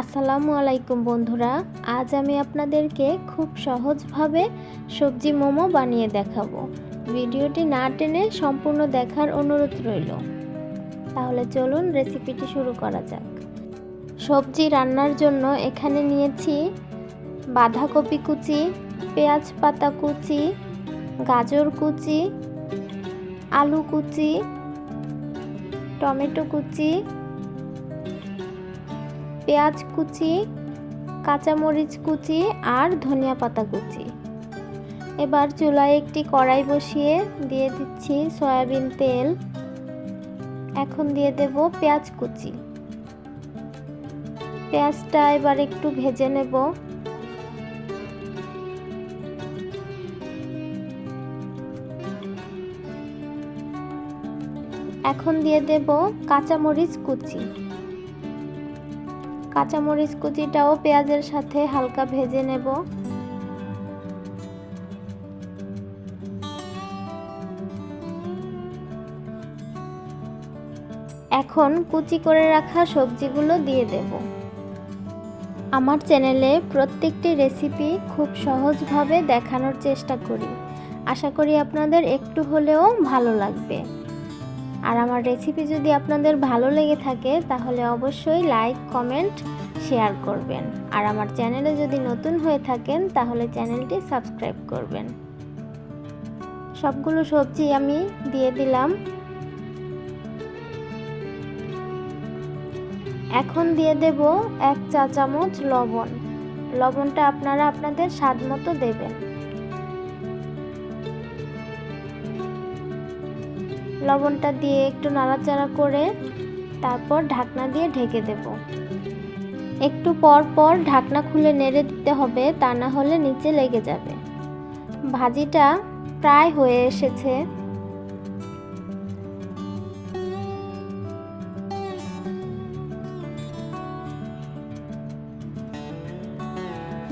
আসসালামু আলাইকুম বন্ধুরা, আজ আমি আপনাদেরকে খুব সহজভাবে সবজি মোমো বানিয়ে দেখাবো। ভিডিওটি না টেনে সম্পূর্ণ দেখার অনুরোধ রইল। তাহলে চলুন রেসিপিটি শুরু করা যাক। সবজি রান্নার জন্য এখানে নিয়েছি বাঁধাকপি কুচি, পেঁয়াজ পাতা কুচি, গাজর কুচি, আলু কুচি, টমেটো কুচি পেঁয়াজ কুচি, কাঁচামরিচ কুচি আর ধনিয়া পাতা কুচি। এবার চুলায় একটি কড়াই বসিয়ে দিয়ে দিচ্ছি সয়াবিন তেল। এখন দিয়ে দেব পেঁয়াজ কুচি। পেঁয়াজটা এবার একটু ভেজে নেব। এখন দিয়ে দেব কাঁচামরিচ কুচি। কাঁচামরিচ কুচিটাও পেঁয়াজের সাথে হালকা ভেজে নেব। এখন কুচি করে রাখা সবজিগুলো দিয়ে দেব। আমার চ্যানেলে প্রত্যেকটি রেসিপি খুব সহজভাবে দেখানোর চেষ্টা করি। আশা করি আপনাদের একটু হলেও ভালো লাগবে। আর আমার রেসিপি যদি আপনাদের ভালো লেগে থাকে, তাহলে অবশ্যই লাইক কমেন্ট শেয়ার করবেন। আর আমার চ্যানেলে যদি নতুন হয়ে থাকেন, তাহলে চ্যানেলটি সাবস্ক্রাইব করবেন। সবগুলো সবজি আমি দিয়ে দিলাম। এখন দিয়ে দেব এক চা চামচ লবণ। লবণটা আপনারা আপনাদের স্বাদ মতো দেবেন। লবণটা দিয়ে একটু নাড়াচাড়া করে তারপর ঢাকনা দিয়ে ঢেকে দেব। একটু পর পর ঢাকনা খুলে নেড়ে দিতে হবে, তা না হলে নিচে লেগে যাবে। ভাজিটা প্রায় হয়ে এসেছে।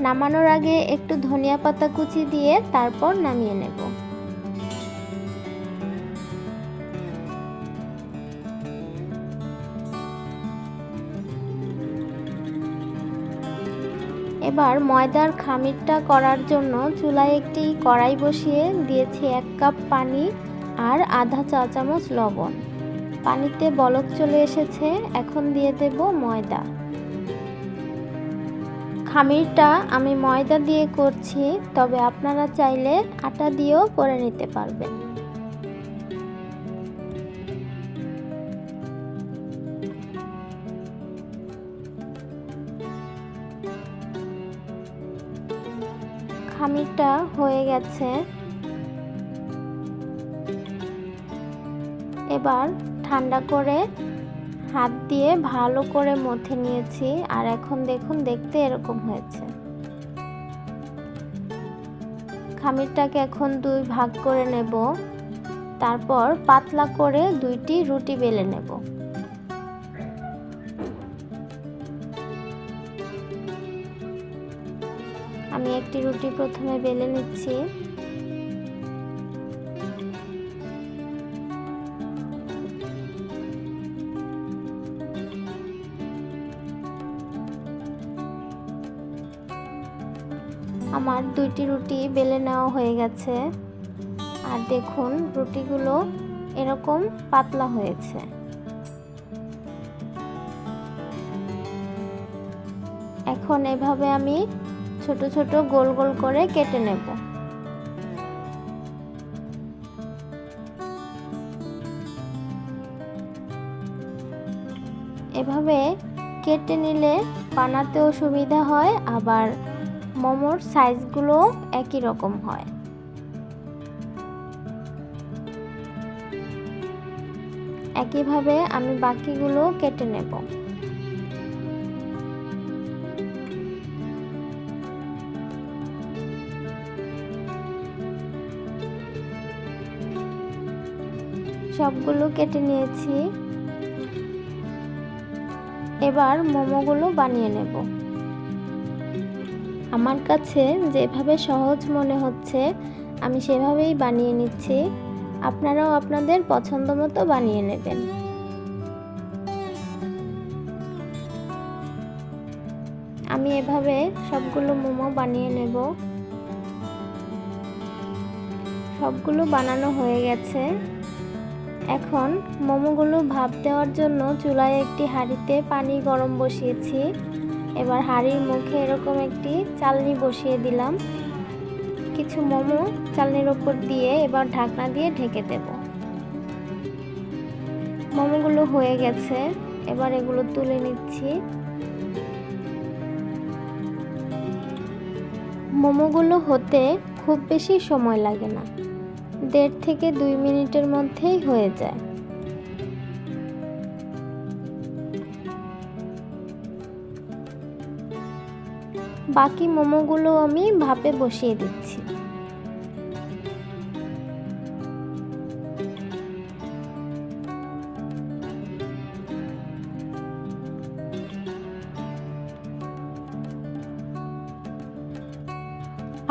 নামানোর আগে একটু ধনিয়া পাতা কুচি দিয়ে তারপর নামিয়ে নেব। এবার ময়দার খামিরটা করার জন্য চুলায় একটি কড়াই বসিয়ে দিয়েছি এক কাপ পানি আর আধা চা চামচ লবণ। পানিতে বলক চলে এসেছে, এখন দিয়ে দেব ময়দা। খামিরটা আমি ময়দা দিয়ে করছি, তবে আপনারা চাইলে আটা দিয়েও করে নিতে পারবেন। খামিরটা হয়ে গেছে। এবার ঠান্ডা করে হাত দিয়ে ভালো করে মথে নিয়েছি, আর এখন দেখুন দেখতে এরকম হয়েছে। খামিরটাকে এখন দুই ভাগ করে নেব, তারপর পাতলা করে দুইটি রুটি বেলে নেব। আমি একটি রুটি প্রথমে বেলে নিচ্ছি। আমার দুইটি রুটি বেলে নেওয়া হয়ে গেছে। আর দেখুন, রুটিগুলো এরকম পাতলা হয়েছে। এখন এভাবে আমি ছোট ছোট গোল গোল করে কেটে নেব। এভাবে কেটে নিলে বানাতেও সুবিধা হয়, আবার মোমোর সাইজগুলো একই রকম হয়। একইভাবে আমি বাকিগুলো কেটে নেব। সবগুলো কেটে নিয়েছি। এবার মোমোগুলো বানিয়ে নেব। আমার কাছে যেভাবে সহজ মনে হচ্ছে, আমি সেভাবেই বানিয়ে নিচ্ছি। আপনারাও আপনাদের পছন্দ মতো বানিয়ে নেবেন। আমি এভাবে সবগুলো মোমো বানিয়ে নেব। সবগুলো বানানো হয়ে গেছে। এখন মোমোগুলো ভাপ দেওয়ার জন্য চুলায় একটি হাঁড়িতে পানি গরম বসিয়েছি। এবার হাঁড়ির মুখে এরকম একটি চালনি বসিয়ে দিলাম। কিছু মোমো চালনির ওপর দিয়ে এবার ঢাকনা দিয়ে ঢেকে দেব। মোমোগুলো হয়ে গেছে, এবার এগুলো তুলে নিচ্ছি। মোমোগুলো হতে খুব বেশি সময় লাগে না। দেড় থেকে দুই মিনিটের মধ্যেই হয়ে যায়। বাকি মোমোগুলো আমি ভাপে বসিয়ে দিচ্ছি।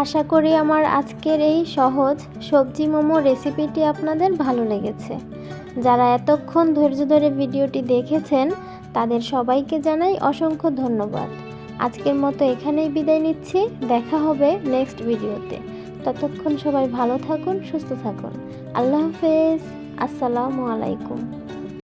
আশা করি আমার আজকের এই সহজ সবজি মোমো রেসিপিটি আপনাদের ভালো লেগেছে। যারা এতক্ষণ ধৈর্য ধরে ভিডিওটি দেখেছেন, তাদের সবাইকে জানাই অসংখ্য ধন্যবাদ। আজকের মতো এখানেই বিদায় নিচ্ছি। দেখা হবে নেক্সট ভিডিওতে। ততক্ষণ সবাই ভালো থাকুন, সুস্থ থাকুন। আল্লাহ হাফেজ। আসসালামু আলাইকুম।